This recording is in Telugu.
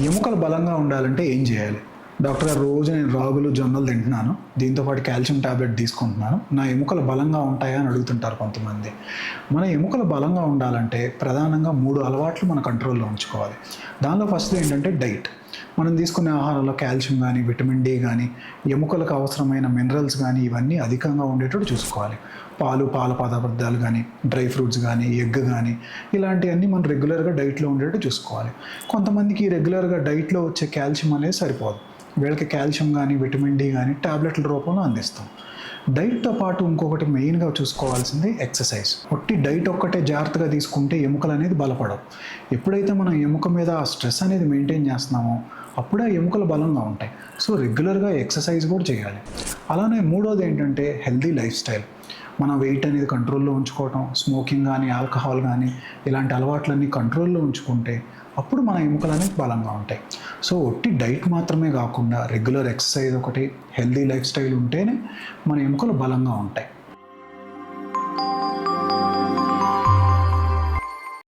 ఎముకలు బలంగా ఉండాలంటే ఏం చేయాలి? డాక్టర్ గారు రోజు నేను రాగులు జొన్నలు తింటున్నాను. దీంతో పాటు కాల్షియం టాబ్లెట్ తీసుకుంటున్నాను. నా ఎముకలు బలంగా ఉంటాయా అని అడుగుతుంటారు కొంతమంది. మన ఎముకలు బలంగా ఉండాలంటే ప్రధానంగా మూడు అలవాట్లు మన కంట్రోల్లో ఉంచుకోవాలి. దానిలో ఫస్ట్ ఏంటంటే డైట్. మనం తీసుకునే ఆహారంలో కాల్షియం కానీ విటమిన్ డి కానీ ఎముకలకు అవసరమైన మినరల్స్ కానీ ఇవన్నీ అధికంగా ఉండేటట్టు చూసుకోవాలి. పాలు పాల పదార్థాలు కానీ డ్రై ఫ్రూట్స్ కానీ ఎగ్ కానీ ఇలాంటివన్నీ మనం రెగ్యులర్గా డైట్లో ఉండేటట్టు చూసుకోవాలి. కొంతమందికి రెగ్యులర్గా డైట్లో వచ్చే కాల్షియం అనేది సరిపోదు. వీళ్ళకి కాల్షియం కానీ విటమిన్ డి కానీ టాబ్లెట్ల రూపంలో అందిస్తాం. డైట్తో పాటు ఇంకొకటి మెయిన్గా చూసుకోవాల్సింది ఎక్సర్సైజ్. ఒట్టి డైట్ ఒక్కటే జాగ్రత్తగా తీసుకుంటే ఎముకలు అనేది బలపడవు. ఎప్పుడైతే మనం ఎముక మీద ఆ స్ట్రెస్ అనేది మెయింటైన్ చేస్తున్నామో అప్పుడే ఎముకలు బలంగా ఉంటాయి. సో రెగ్యులర్గా ఎక్సర్సైజ్ కూడా చేయాలి. అలానే మూడోది ఏంటంటే హెల్దీ లైఫ్ స్టైల్. మన వెయిట్ అనేది కంట్రోల్లో ఉంచుకోవటం స్మోకింగ్ కానీ ఆల్కహాల్ కానీ ఇలాంటి అలవాట్లన్నీ కంట్రోల్లో ఉంచుకుంటే అప్పుడు మన ఎముకలు అనేవి బలంగా ఉంటాయి. సో ఒట్టి డైట్ మాత్రమే కాకుండా రెగ్యులర్ ఎక్సర్సైజ్ ఒకటి హెల్దీ లైఫ్ స్టైల్ ఉంటేనే మన ఎముకలు బలంగా ఉంటాయి.